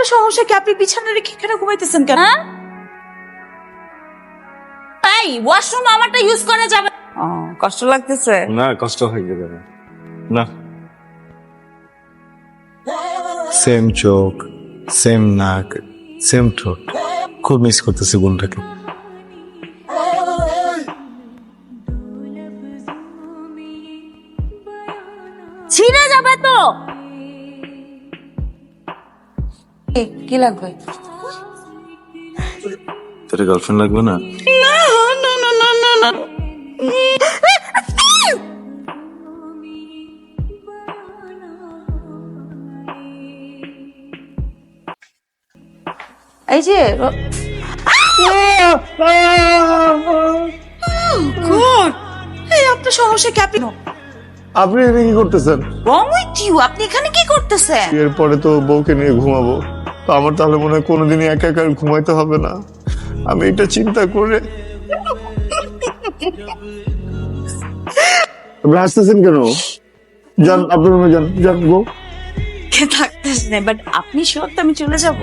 আপনার সমস্যা কি আপনি বিছানা রেখে এখানে ঘুমাইতেছেন কেন? হ্যাঁ? এই ওয়াশরুম আমারটা ইউজ করা যাবে কষ্ট লাগতেছে? না কষ্ট হয়ে যাবে না। সেম চোখ সেম নাক সেম ঠোঁট খুব মিস করতেছি বোনটাকে ছিঁড়ে যাবে তো। কি লাগবে? তোর গার্লফ্রেন্ড লাগবে না? না না না না না এই যে এই আপনার সমস্যা কি? আপনি আপনি এখানে কি করতেছেন? রং উইথ ইউ আপনি এখানে কি করতেছেন? এরপরে তো বউকে নিয়ে ঘুমাবো। তো আমার তাহলে মনে হয় কোনোদিনই একা একা ঘুমাইতে হবে না। আমি এটা চিন্তা করে আপনি হাসতেছেন কেন? যান আপনার রুমে যান। যান গো। কে থাকতেছ না? বাট আপনি শিওর তো আমি চলে যাব?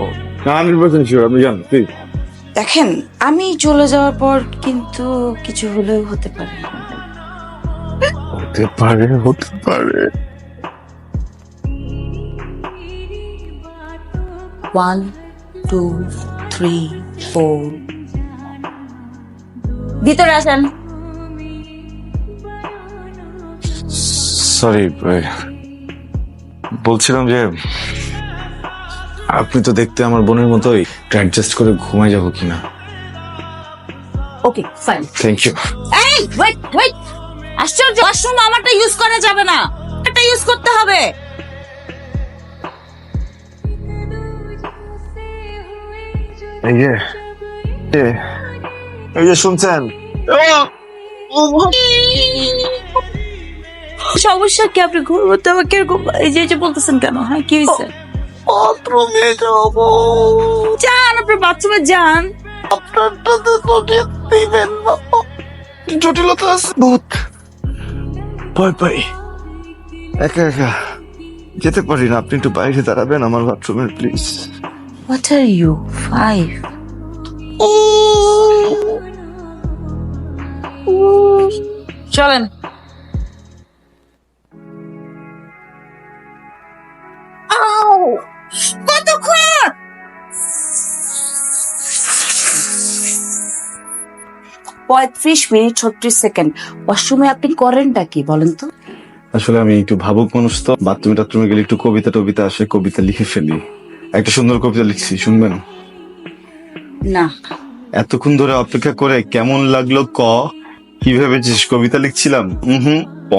হান্ড্রেড পার্সেন্ট শিওর আপনি যান প্লিজ দেখেন আমি চলে যাওয়ার পর কিন্তু কিছু হলেও হতে পারে। হতে পারে হতে পারে। ওয়ান টু থ্রি ফোর ভিতরে আসেন সরি বলছিলাম যে আপনি তো দেখতে আমার বোনের মতোই। অ্যাডজাস্ট করে ঘুমাই যাব কিনা। ওকে ফাইন থ্যাংক ইউ এই ওয়েট ওয়েট আশ্চর্য ওয়াশরুম আমারটা ইউজ করা যাবে না। এটা ইউজ করতে হবে। এই যে এ, এই যে শুনছেন? সমস্যা কি? আপনি ঘুরতে আমাকে এরকম এই যে এই যে বলতেছেন কেন? হ্যাঁ কি হয়েছে? বাথরুমে যাব। যান আপনি বাথরুমে যান। আপনারটা তো দিবেন না। জটিলতা আছে। বহুত ভয় পাই। একা একা যেতে পারি না। আপনি একটু বাইরে দাঁড়াবেন আমার বাথরুমের please. What are you five চলেন। কতক্ষণ? পঁয়ত্রিশ মিনিট ছত্রিশ সেকেন্ড। ওয়াশরুমে আপনি করেনটা কি বলেন তো? আসলে আমি একটু ভাবুক মানুষ তো বাথরুমে টাথরুমে গেলে একটু কবিতা টবিতা আসে কবিতা লিখে ফেলি। একটা সুন্দর কবিতা লিখছি শুনবেন? না। এতক্ষণ ধরে অপেক্ষা করে কেমন লাগল ক? কি ভেবেছিস? কবিতা লিখছিলাম? হুম প।